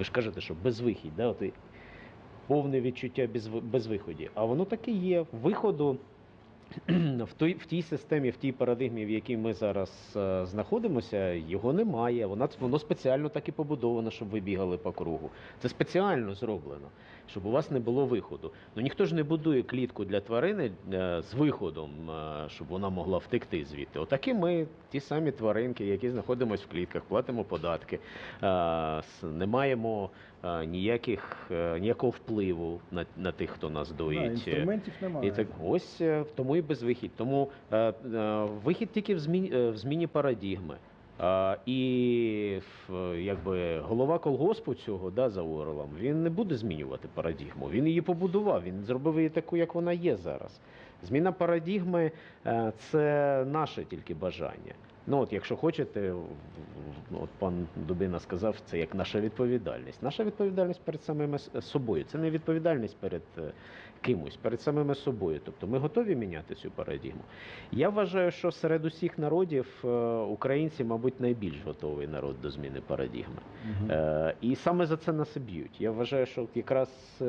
Ви ж кажете, що безвихідь, да? От повне відчуття без, безвиході. А воно таки є. Виходу в, той, в тій системі, в тій парадигмі, в якій ми зараз е, знаходимося, його немає. Вона, воно спеціально так і побудовано, щоб ви бігали по кругу. Це спеціально зроблено, щоб у вас не було виходу. Ну ніхто ж не будує клітку для тварини е, з виходом, е, щоб вона могла втекти звідти. Отакі ми, ті самі тваринки, які знаходимося в клітках, платимо податки, е, не маємо е, ніяких, е, ніякого впливу на, на тих, хто нас Да, доїть. інструментів немає. І так ось е, тому і безвихідь. Тому е, е, вихід тільки в зміні, е, в зміні парадігми. А, і якби голова колгоспу цього да, за Орлом, він не буде змінювати парадігму. Він її побудував, він зробив її таку, як вона є зараз. Зміна парадігми це наше тільки бажання. Ну от, якщо хочете, от пан Дубина сказав, це як наша відповідальність. Наша відповідальність перед самими собою. Це не відповідальність перед е, кимось, перед самими собою. Тобто ми готові міняти цю парадігму. Я вважаю, що серед усіх народів е, українці, мабуть, найбільш готовий народ до зміни парадігми. Е, І саме за це нас і б'ють. Я вважаю, що якраз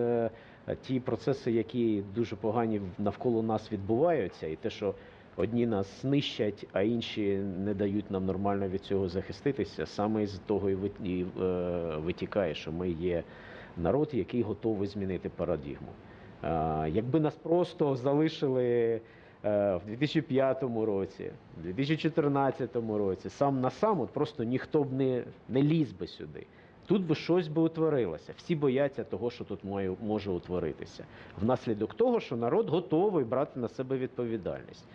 ті процеси, які дуже погані навколо нас відбуваються, і те, що одні нас нищать, а інші не дають нам нормально від цього захиститися, саме з того і е, витікає, що ми є народ, який готовий змінити парадігму. Якби нас просто залишили е, в 2005 році, в 2014 році, сам на сам, от просто ніхто б не, не ліз би сюди. Тут би щось би утворилося. Всі бояться того, що тут має, може утворитися. Внаслідок того, що народ готовий брати на себе відповідальність.